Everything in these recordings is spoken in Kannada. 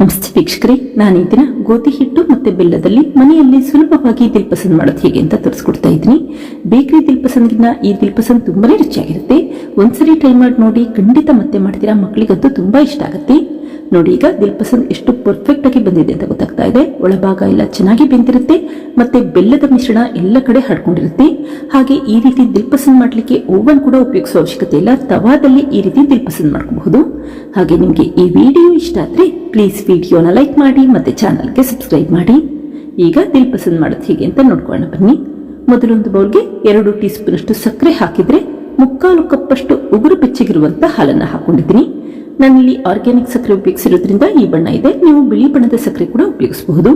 ನಮಸ್ತೆ ವೀಕ್ಷಕರೇ, ನಾನು ಈ ದಿನ ಗೋಧಿ ಹಿಟ್ಟು ಮತ್ತೆ ಬೆಲ್ಲದಲ್ಲಿ ಮನೆಯಲ್ಲಿ ಸುಲಭವಾಗಿ ದಿಲ್ಪಸಂದ್ ಮಾಡೋದು ಹೇಗೆ ಅಂತ ತೋರಿಸ್ಕೊಡ್ತಾ ಇದ್ದೀನಿ. ಬೇಕರಿ ದಿಲ್ಪಸಂದ್ಗಿನ್ನ ಈ ದಿಲ್ಪಸಂದ್ ತುಂಬಾನೇ ರುಚಿಯಾಗಿರುತ್ತೆ. ಒಂದ್ಸರಿ ಟ್ರೈ ಮಾಡಿ ನೋಡಿ, ಖಂಡಿತ ಮತ್ತೆ ಮಾಡ್ತೀರಾ ಮಕ್ಕಳಿಗಂತೂ ತುಂಬಾ ಇಷ್ಟ ಆಗುತ್ತೆ. ನೋಡಿ, ಈಗ ದಿಲ್ಪಸಂದ್ ಎಷ್ಟು ಪರ್ಫೆಕ್ಟ್ ಆಗಿ ಬಂದಿದೆ ಅಂತ ಗೊತ್ತಾಗ್ತಾ ಇದೆ. ಒಳಭಾಗ ಎಲ್ಲ ಚೆನ್ನಾಗಿ ಬೆಂದಿರುತ್ತೆ, ಮತ್ತೆ ಬೆಲ್ಲದ ಮಿಶ್ರಣ ಎಲ್ಲ ಕಡೆ ಹಡ್ಕೊಂಡಿರುತ್ತೆ ಹಾಗೆ ಈ ರೀತಿ ದಿಲ್ಪಸಂದ್ ಮಾಡ್ಲಿಕ್ಕೆ ಓವನ್ ಕೂಡ ಉಪಯೋಗಿಸೋ ಅವಶ್ಯಕತೆ ಇಲ್ಲ. ತವಾದಲ್ಲಿ ಈ ರೀತಿ ದಿಲ್ಪಸಂದ್ ಮಾಡ್ಕೋಬಹುದು. ಹಾಗೆ ನಿಮಗೆ ಈ ವಿಡಿಯೋ ಇಷ್ಟ ಆದ್ರೆ ಪ್ಲೀಸ್ ವಿಡಿಯೋನ ಲೈಕ್ ಮಾಡಿ, ಮತ್ತೆ ಚಾನಲ್ಗೆ ಸಬ್ಸ್ಕ್ರೈಬ್ ಮಾಡಿ. ಈಗ ದಿಲ್ಪಸಂದ್ ಮಾಡೋದು ಹೇಗೆ ಅಂತ ನೋಡ್ಕೊಳ್ಳೋಣ ಬನ್ನಿ. ಮೊದಲೊಂದು ಬೌಲ್ಗೆ ಎರಡು ಟೀ ಸ್ಪೂನ್ ಅಷ್ಟು ಸಕ್ಕರೆ ಹಾಕಿದ್ರೆ ಮುಕ್ಕಾಲು ಕಪ್ಪಷ್ಟು ಉಗುರು ಬೆಚ್ಚಗಿರುವಂತ ಹಾಲನ್ನ ಹಾಕೊಂಡಿದ್ದೀನಿ. ನಾನಿಲ್ಲಿ ಆರ್ಗ್ಯಾನಿಕ್ ಸಕ್ಕರೆ ಉಪಯೋಗಿಸಿರೋದ್ರಿಂದ ಈ ಬಣ್ಣ ಇದೆ. ನೀವು ಬಿಳಿ ಬಣ್ಣದ ಸಕ್ಕರೆ ಕೂಡ ಉಪಯೋಗಿಸಬಹುದು.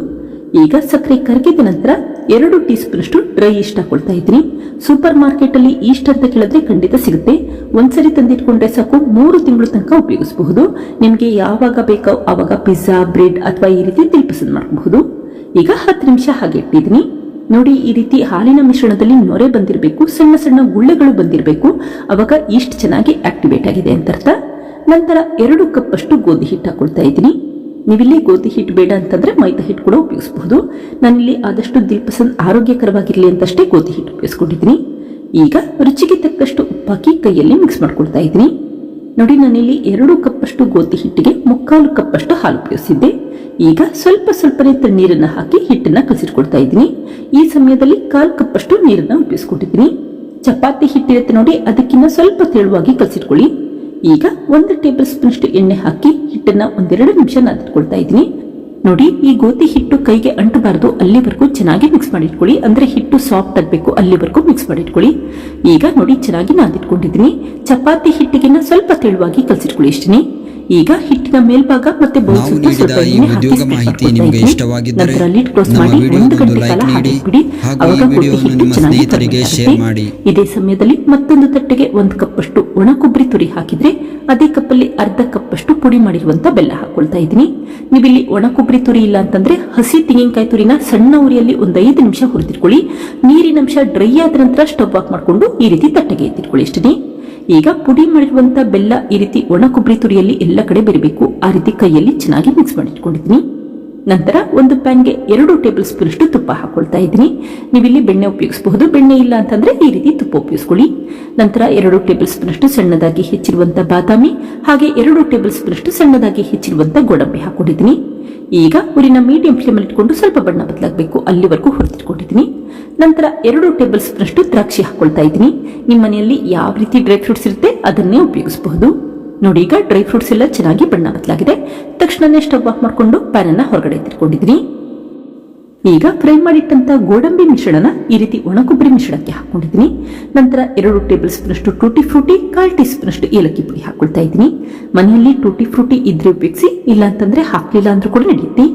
ಈಗ ಸಕ್ಕರೆ ಕರಗಿದ ನಂತರ ಎರಡು ಟೀ ಸ್ಪೂನ್ ಡ್ರೈ ಈಸ್ಟ್ ಹಾಕೊಳ್ತಾ ಇದ್ರಿ. ಸೂಪರ್ ಮಾರ್ಕೆಟ್ ಅಲ್ಲಿ ಈಸ್ಟ್ ಅಂತ ಕೇಳಿದ್ರೆ ಖಂಡಿತ ಸಿಗುತ್ತೆ. ಒಂದ್ಸರಿ ತಂದಿಟ್ಕೊಂಡ್ರೆ ಸಾಕು. ಮೂರು ತಿಂಗಳು ತನಕ ಉಪಯೋಗಿಸಬಹುದು. ನಿಮಗೆ ಯಾವಾಗ ಬೇಕೋ ಆವಾಗ ಪಿಜ್ಜಾ, ಬ್ರೆಡ್ ಅಥವಾ ಈ ರೀತಿ ತಿಳಿಪಸಂದ್ ಮಾಡಬಹುದು. ಈಗ ಹತ್ತು ನಿಮಿಷ ಹಾಗೆ ಇಟ್ಟಿದ್ದೀನಿ. ನೋಡಿ, ಈ ರೀತಿ ಹಾಲಿನ ಮಿಶ್ರಣದಲ್ಲಿ ನೊರೆ ಬಂದಿರಬೇಕು. ಸಣ್ಣ ಸಣ್ಣ ಗುಳ್ಳೆಗಳು ಬಂದಿರಬೇಕು. ಅವಾಗ ಈಸ್ಟ್ ಚೆನ್ನಾಗಿ ಆಕ್ಟಿವೇಟ್ ಆಗಿದೆ ಅಂತ ಅರ್ಥ. ನಂತರ ಎರಡು ಕಪ್ ಅಷ್ಟು ಗೋಧಿ ಹಿಟ್ಟು ಹಾಕೊಳ್ತಾ ಇದ್ದೀನಿ. ನೀವಿಲ್ಲಿ ಗೋಧಿ ಹಿಟ್ಟು ಬೇಡ ಅಂತಂದ್ರೆ ಮೈದಾ ಹಿಟ್ಟು ಕೂಡ ಉಪಯೋಗಿಸಬಹುದು. ನಾನಿಲ್ಲಿ ಆದಷ್ಟು ದಿಲ್ಪಸಂದ್ ಆರೋಗ್ಯಕರವಾಗಿರಲಿ ಅಂತಷ್ಟೇ ಗೋಧಿ ಹಿಟ್ಟು ಉಪಯೋಗಿಸ್ಕೊಂಡಿದ್ದೀನಿ. ಈಗ ರುಚಿಗೆ ತಕ್ಕಷ್ಟು ಉಪ್ಪಾಕಿ ಕೈಯಲ್ಲಿ ಮಿಕ್ಸ್ ಮಾಡ್ಕೊಳ್ತಾ ಇದ್ದೀನಿ. ನೋಡಿ, ನಾನಿಲ್ಲಿ ಎರಡು ಕಪ್ ಅಷ್ಟು ಗೋಧಿ ಹಿಟ್ಟಿಗೆ ಮುಕ್ಕಾಲು ಕಪ್ ಅಷ್ಟು ಹಾಲು ಉಪಯೋಗಿಸಿದ್ದೆ. ಈಗ ಸ್ವಲ್ಪ ಸ್ವಲ್ಪನೇ ನೀರನ್ನ ಹಾಕಿ ಹಿಟ್ಟನ್ನ ಕಲಸಿಟ್ಕೊಳ್ತಾ ಇದ್ದೀನಿ. ಈ ಸಮಯದಲ್ಲಿ ಕಾಲ್ ಕಪ್ ಅಷ್ಟು ನೀರನ್ನ ಉಪಯೋಗಿಸ್ಕೊಟ್ಟಿದ್ದೀನಿ. ಚಪಾತಿ ಹಿಟ್ಟಿರುತ್ತೆ ನೋಡಿ ಅದಕ್ಕಿಂತ ಸ್ವಲ್ಪ ತೆಳುವಾಗಿ ಕಸಿಟ್ಕೊಳ್ಳಿ ಈಗ ಒಂದು ಟೇಬಲ್ ಸ್ಪೂನ್ ಎಣ್ಣೆ ಹಾಕಿ ಹಿಟ್ಟನ್ನ ಒಂದೆರಡು ನಿಮಿಷ ನಾದಿಟ್ಕೊಳ್ತಾ ಇದ್ದೀನಿ. ನೋಡಿ, ಈ ಗೋಧಿ ಹಿಟ್ಟು ಕೈಗೆ ಅಂಟಬಾರದು, ಅಲ್ಲಿವರೆಗೂ ಚೆನ್ನಾಗಿ ಮಿಕ್ಸ್ ಮಾಡಿಟ್ಕೊಳ್ಳಿ. ಅಂದ್ರೆ ಹಿಟ್ಟು ಸಾಫ್ಟ್ ಆಗಬೇಕು, ಅಲ್ಲಿವರೆಗೂ ಮಿಕ್ಸ್ ಮಾಡಿಟ್ಕೊಳ್ಳಿ. ಈಗ ನೋಡಿ, ಚೆನ್ನಾಗಿ ನಾದಿಟ್ಕೊಂಡಿದ್ದೀನಿ. ಚಪಾತಿ ಹಿಟ್ಟಿಗೆನ ಸ್ವಲ್ಪ ತೆಳುವಾಗಿ ಕಲಸಿಟ್ಕೊಳ್ಳಿ ಇಷ್ಟನೇ ಈಗ ಹಿಟ್ಟಿನ ಮೇಲ್ಭಾಗ ಮತ್ತೆ ಬೌಲ್ ನಾವು ನೀಡಿದ ಈ ಉದ್ಯೋಗ ಮಾಹಿತಿ ನಿಮಗೆ ಇಷ್ಟವಾಗಿದ್ದರೆ ನಮ್ಮ ಕಾಲ ನೀಡಿ. ಹಾಗೂ ಈ ವಿಡಿಯೋವನ್ನು ನಿಮ್ಮ ಸ್ನೇಹಿತರಿಗೆ ಶೇರ್ ಮಾಡಿ. ಇದೇ ಸಮಯದಲ್ಲಿ ಮತ್ತೊಂದು ತಟ್ಟೆಗೆ ಒಂದು ಕಪ್ ಅಷ್ಟು ಒಣ ಕೊಬ್ಬರಿ ತುರಿ ಹಾಕಿದ್ರೆ ಅದೇ ಕಪ್ಪಲ್ಲಿ ಅರ್ಧ ಕಪ್ ಅಷ್ಟು ಪುಡಿ ಮಾಡಿರುವಂತ ಬೆಲ್ಲ ಹಾಕೊಳ್ತಾ ಇದ್ದೀನಿ ನೀವಿಲ್ಲಿ ಒಣ ಕೊಬ್ಬರಿ ತುರಿ ಇಲ್ಲ ಅಂತಂದ್ರೆ ಹಸಿ ತೆಂಗಿನಕಾಯಿ ತುರಿನ ಸಣ್ಣ ಉರಿಯಲ್ಲಿ ಒಂದ್ ಐದು ನಿಮಿಷ ಹುರಿದಿಟ್ಕೊಳ್ಳಿ ನೀರಿನಂಶ ಡ್ರೈ ಆದ ನಂತರ ಸ್ಟವ್ ಆಫ್ ಮಾಡಿಕೊಂಡು ಈ ರೀತಿ ತಟ್ಟೆಗೆ ಎತ್ತಿಟ್ಕೊಳ್ಳಿ ಇಷ್ಟೇ ಈಗ ಪುಡಿ ಮಾಡಿರುವಂತ ಬೆಲ್ಲ ಈ ರೀತಿ ಒಣ ಕೊಬ್ಬರಿ ತುರಿಯಲ್ಲಿ ಎಲ್ಲ ಕಡೆ ಬೆರಿಬೇಕು. ಆ ರೀತಿ ಕೈಯಲ್ಲಿ ಚೆನ್ನಾಗಿ ಮಿಕ್ಸ್ ಮಾಡಿಟ್ಕೊಂಡಿದ್ದೀನಿ. ನಂತರ ಒಂದು ಪ್ಯಾನ್ಗೆ ಎರಡು ಟೇಬಲ್ ಸ್ಪೂನ್ ಅಷ್ಟು ತುಪ್ಪ ಹಾಕೊಳ್ತಾ ಇದ್ದೀನಿ. ನೀವಿಲ್ಲಿ ಬೆಣ್ಣೆ ಉಪಯೋಗಿಸಬಹುದು. ಬೆಣ್ಣೆ ಇಲ್ಲ ಅಂತಂದ್ರೆ ಈ ರೀತಿ ತುಪ್ಪ ಉಪಯೋಗಿಸ್ಕೊಳ್ಳಿ. ನಂತರ ಎರಡು ಟೇಬಲ್ ಸ್ಪೂನ್ ಅಷ್ಟು ಸಣ್ಣದಾಗಿ ಹೆಚ್ಚಿರುವಂತ ಬಾದಾಮಿ, ಹಾಗೆ ಎರಡು ಟೇಬಲ್ ಸ್ಪೂನ್ ಅಷ್ಟು ಸಣ್ಣದಾಗಿ ಹೆಚ್ಚಿರುವಂತ ಗೋಡಂಬಿ ಹಾಕೊಂಡಿದ್ದೀನಿ. ಈಗ ಊರಿನ ಮೀಡಿಯಂ ಫ್ಲೇಮ್ ಅಲ್ಲಿ ಇಟ್ಕೊಂಡು ಸ್ವಲ್ಪ ಬಣ್ಣ ಬದಲಾಗಬೇಕು. ಅಲ್ಲಿವರೆಗೂ ಹುರಿದಿಟ್ಕೊಂಡಿದ್ದೀನಿ. ನಂತರ ಎರಡು ಟೇಬಲ್ ಸ್ಪೂನ್ ಅಷ್ಟು ದ್ರಾಕ್ಷಿ ಹಾಕೊಳ್ತಾ ಇದ್ದೀನಿ. ನಿಮ್ಮ ಮನೆಯಲ್ಲಿ ಯಾವ ರೀತಿ ಡ್ರೈ ಫ್ರೂಟ್ಸ್ ಇರುತ್ತೆ ಅದನ್ನೇ ಉಪಯೋಗಿಸಬಹುದು. ನೋಡಿ ಈಗ ಡ್ರೈ ಫ್ರೂಟ್ಸ್ ಎಲ್ಲ ಚೆನ್ನಾಗಿ ಬಣ್ಣ ಬದಲಾಗಿದೆ ತಕ್ಷಣನೇ ಸ್ಟವ್ ಆಫ್ ಮಾಡಿಕೊಂಡು ಪ್ಯಾನ್ ಅನ್ನ ಹೊರಗಡೆ ಎತ್ತಿಟ್ಕೊಂಡಿದ್ದೀನಿ. ಈಗ ಫ್ರೈ ಮಾಡಿಟ್ಟಂತ ಗೋಡಂಬಿ ಮಿಶ್ರಣನ ಈ ರೀತಿ ಒಣ ಕೊಬ್ಬರಿ ಮಿಶ್ರಣಕ್ಕೆ ಹಾಕೊಂಡಿದ್ದೀನಿ ನಂತರ ಎರಡು ಟೇಬಲ್ ಸ್ಪೂನ್ ಅಷ್ಟು ಟೂಟಿ ಫ್ರೂಟಿ, ಕಾಲ್ ಟೀ ಸ್ಪೂನ್ ಅಷ್ಟು ಏಲಕ್ಕಿ ಪುಡಿ ಹಾಕೊಳ್ತಾ ಇದ್ದೀನಿ. ಮನೆಯಲ್ಲಿ ಟೂಟಿ ಫ್ರೂಟಿ ಇದ್ರೆ ಉಪಯೋಗಿಸಿ ಇಲ್ಲ ಅಂತಂದ್ರೆ ಹಾಕ್ಲಿಲ್ಲ ಅಂದ್ರೂ ಕೂಡ ನಡೆಯುತ್ತೆ.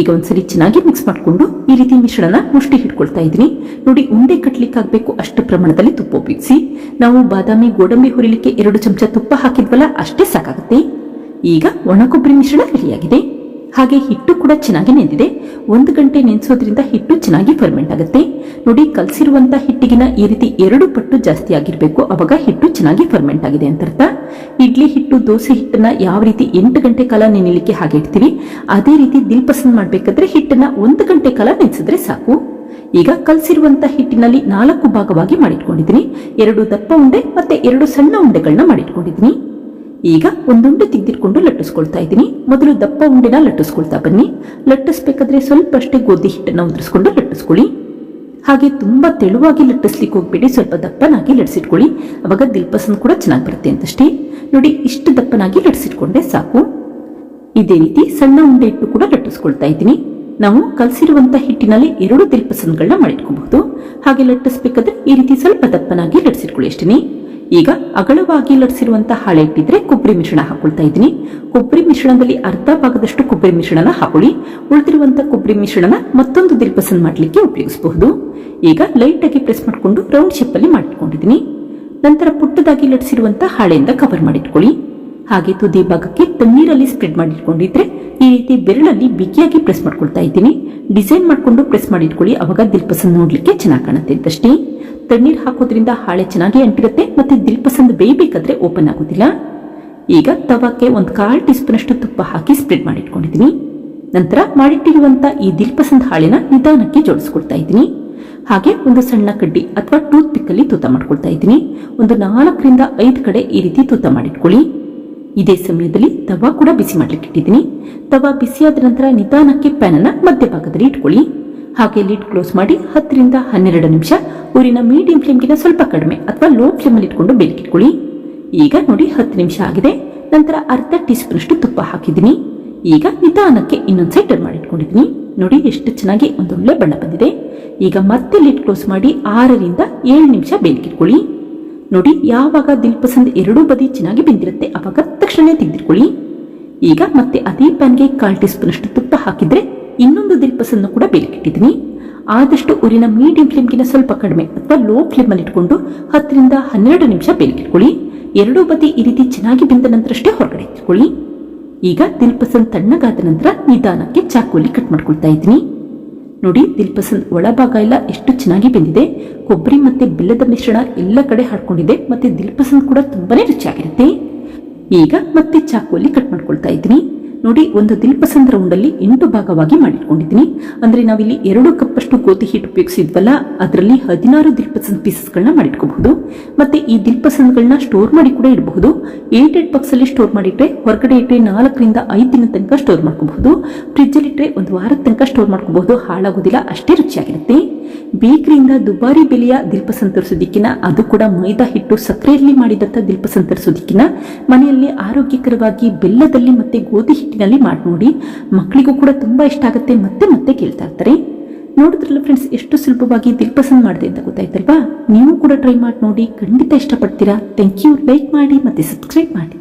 ಈಗ ಒಂದ್ಸರಿ ಚೆನ್ನಾಗಿ ಮಿಕ್ಸ್ ಮಾಡಿಕೊಂಡು ಈ ರೀತಿ ಮಿಶ್ರಣ ಮುಷ್ಟಿ ಹಿಡ್ಕೊಳ್ತಾ ಇದ್ದೀನಿ. ನೋಡಿ, ಉಂಡೆ ಕಟ್ಲಿಕ್ಕೆ ಆಗ್ಬೇಕು ಅಷ್ಟು ಪ್ರಮಾಣದಲ್ಲಿ ತುಪ್ಪ ಉಪಯೋಗಿಸಿ ನಾವು ಬಾದಾಮಿ, ಗೋಡಂಬಿ ಹುರಿಲಿಕ್ಕೆ ಎರಡು ಚಮಚ ತುಪ್ಪ ಹಾಕಿದ್ವಲ್ಲ, ಅಷ್ಟೇ ಸಾಕಾಗುತ್ತೆ. ಈಗ ಒಣ ಕೊಬ್ಬರಿ ಮಿಶ್ರಣ ರೆಡಿಯಾಗಿದೆ. ಹಾಗೆ ಹಿಟ್ಟು ಕೂಡ ಚೆನ್ನಾಗಿ ನೆಂದಿದೆ. ಒಂದು ಗಂಟೆ ನೆನೆಸೋದ್ರಿಂದ ಹಿಟ್ಟು ಚೆನ್ನಾಗಿ ಫರ್ಮೆಂಟ್ ಆಗುತ್ತೆ. ನೋಡಿ, ಕಲಸಿರುವಂತ ಹಿಟ್ಟಿಗಿನ ಈ ರೀತಿ ಎರಡು ಪಟ್ಟು ಜಾಸ್ತಿ ಆಗಿರಬೇಕು. ಅವಾಗ ಹಿಟ್ಟು ಚೆನ್ನಾಗಿ ಫರ್ಮೆಂಟ್ ಆಗಿದೆ ಅಂತ ಅರ್ಥ. ಇಡ್ಲಿ ಹಿಟ್ಟು, ದೋಸೆ ಹಿಟ್ಟನ್ನ ಯಾವ ರೀತಿ ಎಂಟು ಗಂಟೆ ಕಾಲ ನೆನೆಲಿಕ್ಕೆ ಹಾಗೆ ಇಡ್ತೀವಿ, ಅದೇ ರೀತಿ ದಿಲ್ ಪಸಂದ್ ಮಾಡ್ಬೇಕಾದ್ರೆ ಹಿಟ್ಟನ್ನ ಒಂದು ಗಂಟೆ ಕಾಲ ನೆನೆಸಿದ್ರೆ ಸಾಕು. ಈಗ ಕಲಸಿರುವಂತ ಹಿಟ್ಟಿನಲ್ಲಿ ನಾಲ್ಕು ಭಾಗವಾಗಿ ಮಾಡಿಟ್ಕೊಂಡಿದ್ದೀನಿ. ಎರಡು ದಪ್ಪ ಉಂಡೆ ಮತ್ತೆ ಎರಡು ಸಣ್ಣ ಉಂಡೆಗಳನ್ನ ಮಾಡಿಟ್ಕೊಂಡಿದ್ದೀನಿ. ಈಗ ಒಂದುಂಡೆ ತೆಗೆದಿಟ್ಕೊಂಡು ಲಟ್ಟಿಸ್ಕೊಳ್ತಾ ಇದ್ದೀನಿ. ಮೊದಲು ದಪ್ಪ ಉಂಡೆನ ಲಟ್ಟಿಸ್ಕೊಳ್ತಾ ಬನ್ನಿ. ಲಟ್ಟಿಸ್ಬೇಕಾದ್ರೆ ಸ್ವಲ್ಪ ಅಷ್ಟೇ ಗೋಧಿ ಹಿಟ್ಟನ್ನು ಉದುರಿಸ್ಕೊಂಡು ಲಟ್ಟಿಸ್ಕೊಳ್ಳಿ. ಹಾಗೆ ತುಂಬಾ ತೆಳುವಾಗಿ ಲಟ್ಟಿಸ್ಲಿಕ್ಕೆ ಹೋಗ್ಬೇಡಿ. ಸ್ವಲ್ಪ ದಪ್ಪನಾಗಿ ಲಟ್ಸಿಟ್ಕೊಳ್ಳಿ. ಅವಾಗ ದಿಲ್ಪಸಂದ್ ಕೂಡ ಚೆನ್ನಾಗಿ ಬರುತ್ತೆ ಅಂತಷ್ಟೇ. ನೋಡಿ, ಇಷ್ಟು ದಪ್ಪನಾಗಿ ಲಟ್ಸಿಟ್ಕೊಂಡೆ ಸಾಕು. ಇದೇ ರೀತಿ ಸಣ್ಣ ಉಂಡೆ ಇಟ್ಟು ಕೂಡ ಲಟ್ಟಿಸ್ಕೊಳ್ತಾ ಇದ್ದೀನಿ. ನಾವು ಕಲಸಿರುವಂತ ಹಿಟ್ಟಿನಲ್ಲಿ ಎರಡು ದಿಲ್ಪಸಂದ್ಗಳನ್ನ ಮಾಡಿಟ್ಕೋಬಹುದು. ಹಾಗೆ ಲಟ್ಟಿಸ್ಬೇಕಾದ್ರೆ ಈ ರೀತಿ ಸ್ವಲ್ಪ ದಪ್ಪನಾಗಿ ಲಟ್ಸಿಟ್ಕೊಳ್ಳಿ ಅಷ್ಟೇ ಈಗ ಅಗಲವಾಗಿ ಲಟ್ಸಿರುವಂತ ಹಾಳೆ ಇಟ್ಟಿದ್ರೆ ಕೊಬ್ಬರಿ ಮಿಶ್ರಣ ಹಾಕೊಳ್ತಾ ಇದ್ದೀನಿ. ಕೊಬ್ಬರಿ ಮಿಶ್ರಣದಲ್ಲಿ ಅರ್ಧ ಭಾಗದಷ್ಟು ಕೊಬ್ಬರಿ ಮಿಶ್ರಣನ ಹಾಕೊಳ್ಳಿ. ಉಳಿದಿರುವಂತಹ ಕೊಬ್ಬರಿ ಮಿಶ್ರಣನ ಮತ್ತೊಂದು ದಿಲ್ಪಸನ್ ಮಾಡಲಿಕ್ಕೆ ಉಪಯೋಗಿಸಬಹುದು. ಈಗ ಲೈಟ್ ಆಗಿ ಪ್ರೆಸ್ ಮಾಡಿಕೊಂಡು ರೌಂಡ್ ಶೇಪ್ ಅಲ್ಲಿ ಮಾಡಿಕೊಂಡಿದ್ದೀನಿ. ನಂತರ ಪುಟ್ಟದಾಗಿ ಲಟ್ಸಿರುವಂತ ಹಾಳೆಯಿಂದ ಕವರ್ ಮಾಡಿಟ್ಕೊಳ್ಳಿ. ಹಾಗೆ ತುದಿ ಭಾಗಕ್ಕೆ ತಣ್ಣೀರಲ್ಲಿ ಸ್ಪ್ರೆಡ್ ಮಾಡಿಟ್ಕೊಂಡಿದ್ರೆ ಈ ರೀತಿ ಬೆರಳಲ್ಲಿ ಬಿಗಿಯಾಗಿ ಪ್ರೆಸ್ ಮಾಡ್ಕೊಳ್ತಾ ಇದ್ದೀನಿ. ಡಿಸೈನ್ ಮಾಡ್ಕೊಂಡು ಪ್ರೆಸ್ ಮಾಡಿಟ್ಕೊಳ್ಳಿ ಅವಾಗ ದಿಲ್ಪಸಂದ್ ನೋಡ್ಲಿಕ್ಕೆ ಚೆನ್ನಾಗಿ ಕಾಣುತ್ತೆ ಅಂತಷ್ಟೇ. ತಣ್ಣೀರ್ ಹಾಕೋದ್ರಿಂದ ಹಾಳೆ ಚೆನ್ನಾಗಿ ಅಂಟಿರುತ್ತೆ ಮತ್ತೆ ದಿಲ್ಪಸಂದ್ ಬೇಯಬೇಕಾದ್ರೆ ಓಪನ್ ಆಗೋದಿಲ್ಲ. ಈಗ ತವಾಕ್ಕೆ ಒಂದು ಕಾಲು ಟೀ ತುಪ್ಪ ಹಾಕಿ ಸ್ಪ್ರೆಡ್ ಮಾಡಿ ಇಟ್ಕೊಂಡಿದ್ದೀನಿ. ನಂತರ ಮಾಡಿಟ್ಟಿರುವಂತ ಈ ದಿಲ್ಪಸಂದ್ ಹಾಳೆನ ನಿಧಾನಕ್ಕೆ ಜೋಡಿಸ್ಕೊಳ್ತಾ ಇದ್ದೀನಿ. ಹಾಗೆ ಒಂದು ಸಣ್ಣ ಕಡ್ಡಿ ಅಥವಾ ಟೂತ್ ಪಿಕ್ಕಲ್ಲಿ ತೂತ ಮಾಡ್ಕೊಳ್ತಾ ಇದ್ದೀನಿ. ಒಂದು ನಾಲ್ಕರಿಂದ ಐದು ಕಡೆ ಈ ರೀತಿ ತೂತ ಮಾಡಿಟ್ಕೊಳ್ಳಿ ಇದೇ ಸಮಯದಲ್ಲಿ ತವಾ ಕೂಡ ಬಿಸಿ ಮಾಡ್ಲಿಕ್ಕೆ ಇಟ್ಟಿದ್ದೀನಿ. ತವಾ ಬಿಸಿಯಾದ ನಂತರ ನಿಧಾನಕ್ಕೆ ಪ್ಯಾನ್ ಅನ್ನ ಮಧ್ಯಭಾಗದಲ್ಲಿ ಇಟ್ಕೊಳ್ಳಿ. ಹಾಗೆ ಲಿಡ್ ಕ್ಲೋಸ್ ಮಾಡಿ ಹತ್ತರಿಂದ ಹನ್ನೆರಡು ನಿಮಿಷ ಊರಿನ ಮೀಡಿಯಂ ಫ್ಲೇಮ್ಗಿಂತ ಸ್ವಲ್ಪ ಕಡಿಮೆ ಅಥವಾ ಲೋ ಫ್ಲೇಮಲ್ಲಿ ಇಟ್ಕೊಂಡು ಬೇಲಿಕ್ಕಿಟ್ಕೊಳ್ಳಿ ಈಗ ನೋಡಿ ಹತ್ತು ನಿಮಿಷ ಆಗಿದೆ. ನಂತರ ಅರ್ಧ ಟೀ ಸ್ಪೂನ್ ಅಷ್ಟು ತುಪ್ಪ ಹಾಕಿದ್ದೀನಿ. ಈಗ ನಿಧಾನಕ್ಕೆ ಇನ್ನೊಂದು ಸೈಡ್ ಟರ್ನ್ ಮಾಡಿ ಇಟ್ಕೊಂಡಿದ್ದೀನಿ. ನೋಡಿ ಎಷ್ಟು ಚೆನ್ನಾಗಿ ಒಂದೊಳ್ಳೆ ಬಣ್ಣ ಬಂದಿದೆ. ಈಗ ಮತ್ತೆ ಲಿಡ್ ಕ್ಲೋಸ್ ಮಾಡಿ ಆರರಿಂದ ಏಳು ನಿಮಿಷ ಬೇಲಿಕ್ಕಿಟ್ಕೊಳ್ಳಿ ನೋಡಿ, ಯಾವಾಗ ದಿಲ್ಪಸಂದ್ ಎರಡೂ ಬದಿ ಚೆನ್ನಾಗಿ ಬೆಂದಿರುತ್ತೆ, ಅವಾಗ ತಕ್ಷಣ ತೆಗೆದಿಟ್ಕೊಳ್ಳಿ. ಈಗ ಮತ್ತೆ ಅದೇ ಪ್ಯಾನ್ಗೆ ಕಾಲ್ ಟೀ ಸ್ಪೂನ್ ಅಷ್ಟು ತುಪ್ಪ ಹಾಕಿದ್ರೆ ಇನ್ನೊಂದು ದಿಲ್ಪಸನ್ನು ಕೂಡ ಬೇಲಿಕ್ಕಿಟ್ಟಿದ್ದೀನಿ ಆದಷ್ಟು ಊರಿನ ಮೀಡಿಯಂ ಫ್ಲೇಮ್ಗಿನ ಸ್ವಲ್ಪ ಕಡಿಮೆ ಅಥವಾ ಲೋ ಫ್ಲೇಮಲ್ಲಿ ಇಟ್ಕೊಂಡು ಹತ್ತರಿಂದ ಹನ್ನೆರಡು ನಿಮಿಷ ಬೇಲಿಕ್ಕಿಟ್ಕೊಳ್ಳಿ ಎರಡೂ ಬದಿ ಈ ರೀತಿ ಚೆನ್ನಾಗಿ ಬೆಂದ ನಂತರಷ್ಟೇ ಹೊರಗಡೆ ಇಟ್ಕೊಳ್ಳಿ ಈಗ ದಿಲ್ಪಸನ್ ತಣ್ಣಗಾದ ನಂತರ ನಿಧಾನಕ್ಕೆ ಚಾಕುಲಿ ಕಟ್ ಮಾಡ್ಕೊಳ್ತಾ ಇದ್ದೀನಿ. ನೋಡಿ, ದಿಲ್ಪಸಂದ್ ಒಳಭಾಗ ಎಲ್ಲ ಎಷ್ಟು ಚೆನ್ನಾಗಿ ಬೆಂದಿದೆ. ಕೊಬ್ಬರಿ ಮತ್ತೆ ಬೆಲ್ಲದ ಮಿಶ್ರಣ ಎಲ್ಲ ಕಡೆ ಹಾಡ್ಕೊಂಡಿದೆ ಮತ್ತೆ ದಿಲ್ಪಸಂದ್ ಕೂಡ ತುಂಬಾನೇ ರುಚಿಯಾಗಿರುತ್ತೆ. ಈಗ ಮತ್ತೆ ಚಾಕುವಲ್ಲಿ ಕಟ್ ಮಾಡ್ಕೊಳ್ತಾ ಇದ್ದೀನಿ. ನೋಡಿ, ಒಂದು ದಿಲ್ಪಸಂದ್ ರೌಂಡಲ್ಲಿ ಎಂಟು ಭಾಗವಾಗಿ ಮಾಡಿಟ್ಕೊಂಡಿದ್ದೀನಿ. ಅಂದ್ರೆ ನಾವಿಲ್ಲಿ ಎರಡು ಕಪ್ಪಷ್ಟು ಗೋಧಿ ಹಿಟ್ಟು ಉಪಯೋಗಿಸಿದ್ವಲ್ಲ, ಅದರಲ್ಲಿ ಹದಿನಾರು ದಿಲ್ಪಸಂದ್ ಪೀಸಸ್ಗಳನ್ನ ಮಾಡಿಟ್ಕೋಬಹುದು. ಮತ್ತೆ ಈ ದಿಲ್ಪಸಂದ್ಗಳನ್ನ ಸ್ಟೋರ್ ಮಾಡಿ ಕೂಡ ಇಡಬಹುದು. ಏಟ್ ಏಟ್ ಬಾಕ್ಸ್ ಅಲ್ಲಿ ಸ್ಟೋರ್ ಮಾಡಿಟ್ರೆ ಹೊರಗಡೆ ಇಟ್ಟರೆ ನಾಲ್ಕರಿಂದ ಐದು ದಿನ ತನಕ ಸ್ಟೋರ್ ಮಾಡ್ಕೋಬಹುದು. ಫ್ರಿಜ್ ಅಲ್ಲಿ ಇಟ್ಟರೆ ಒಂದು ವಾರದ ತನಕ ಸ್ಟೋರ್ ಮಾಡ್ಕೋಬಹುದು. ಹಾಳಾಗೋದಿಲ್ಲ, ಅಷ್ಟೇ ರುಚಿಯಾಗಿರುತ್ತೆ. ಬೇಕರಿಯಿಂದ ದುಬಾರಿ ಬೆಲೆಯ ದಿಲ್ಪಸಂದ್ ತರಿಸೋದಿಕ್ಕಿನ ಅದು ಕೂಡ ಮೈದಾ ಹಿಟ್ಟು ಸಕ್ಕರೆಯಲ್ಲಿ ಮಾಡಿದಂಥ ದಿಲ್ಪಸಂದ್ ತರಿಸೋದಿಕ್ಕಿನ ಮನೆಯಲ್ಲಿ ಆರೋಗ್ಯಕರವಾಗಿ ಬೆಲ್ಲದಲ್ಲಿ ಮತ್ತೆ ಗೋಧಿ ಹಿಟ್ಟಿನಲ್ಲಿ ಮಾಡಿ ನೋಡಿ. ಮಕ್ಕಳಿಗೂ ಕೂಡ ತುಂಬಾ ಇಷ್ಟ ಆಗುತ್ತೆ. ಮತ್ತೆ ಮತ್ತೆ ಕೇಳ್ತಾ ಇರ್ತಾರೆ. ನೋಡಿದ್ರಲ್ಲ ಫ್ರೆಂಡ್ಸ್ ಎಷ್ಟು ಸುಲಭವಾಗಿ ದಿಲ್ಪಸಂದ್ ಮಾಡಿದೆ ಅಂತ ಗೊತ್ತಾಯ್ತಲ್ವಾ? ನೀವು ಕೂಡ ಟ್ರೈ ಮಾಡಿ ನೋಡಿ. ಖಂಡಿತ ಇಷ್ಟಪಡ್ತೀರಾ? ಥ್ಯಾಂಕ್ ಯು ಲೈಕ್ ಮಾಡಿ ಮತ್ತೆ ಸಬ್ಸ್ಕ್ರೈಬ್ ಮಾಡಿ.